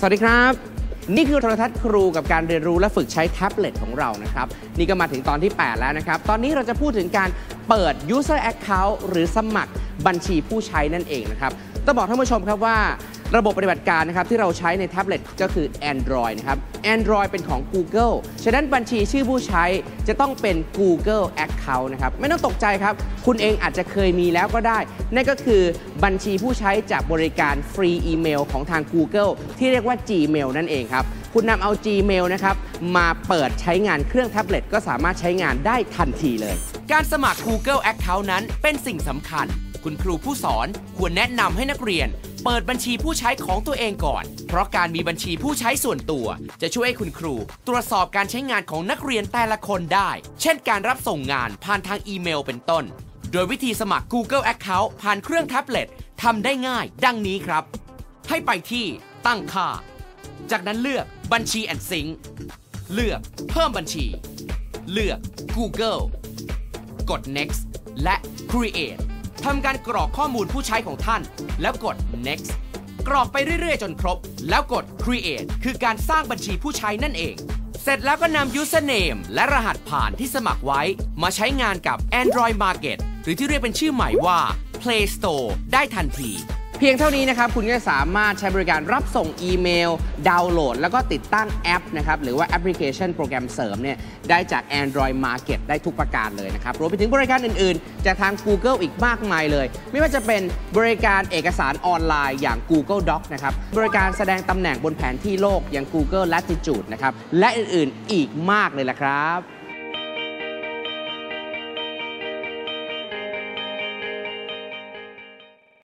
สวัสดีครับ นี่คือโทรทัศน์ครูกับการเรียนรู้และฝึกใช้แท็บเล็ตของเรานะครับ นี่ก็มาถึงตอนที่ 8 แล้วนะครับ ตอนนี้เราจะพูดถึงการเปิด user account หรือสมัครบัญชีผู้ใช้นั่นเองนะครับต้องบอกท่านผู้ชมครับว่า ระบบปฏิบัติการนะครับที่เราใช้ในแท็บเล็ตก็คือ Android นะครับ Android เป็นของ Google ฉะนั้นบัญชีชื่อผู้ใช้จะต้องเป็น Google Account นะครับ ไม่ต้องตกใจครับ คุณเองอาจจะเคยมีแล้วก็ได้ นั่นก็คือบัญชีผู้ใช้จากบริการฟรีอีเมลของทาง Google ที่เรียกว่า Gmail นั่นเองครับ คุณนำเอา Gmail นะครับมาเปิดใช้งานเครื่องแท็บเล็ตก็สามารถใช้งานได้ทันทีเลย การสมัคร Google Account นั้นเป็นสิ่งสำคัญ คุณครูผู้สอนควรแนะนำให้นักเรียน เปิดบัญชีผู้ใช้ของตัวเองก่อน เพราะการมีบัญชีผู้ใช้ส่วนตัว จะช่วยให้คุณครู ตรวจสอบการใช้งานของนักเรียนแต่ละคนได้ เช่นการรับส่งงานผ่านทางอีเมลเป็นต้น โดยวิธีสมัคร Google Account ผ่านเครื่องแท็บเล็ตทำได้ง่าย ดังนี้ครับ ให้ไปที่ตั้งค่า จากนั้นเลือกบัญชี and Sync เลือกเพิ่มบัญชี เลือก Google กด next และ create ทำการกรอกข้อมูลผู้ใช้ของท่าน แล้วกด next กรอกไปเรื่อยๆ จนครบ แล้วกด create คือการสร้างบัญชีผู้ใช้นั่นเอง เสร็จแล้วก็นำ username และรหัสผ่านที่สมัครไว้ มาใช้งานกับ Android Market หรือที่เรียกเป็นชื่อใหม่ว่า Play Store ได้ทันที เพียงเท่านี้นะครับคุณก็จะสามารถใช้บริการรับส่งอีเมล ดาวน์โหลด แล้วก็ติดตั้งแอปนะครับหรือว่าแอปพลิเคชันโปรแกรมเสริมเนี่ยได้จาก Android Market ได้ทุกประการเลยนะครับรวมไปถึงบริการอื่นๆ จากทาง Google อีกมากมายเลย ไม่ว่าจะเป็นบริการเอกสารออนไลน์อย่าง Google Doc นะครับบริการแสดงตำแหน่งบนแผนที่โลกอย่าง Google Latitude นะครับและอื่นๆอีกมากเลยละครับ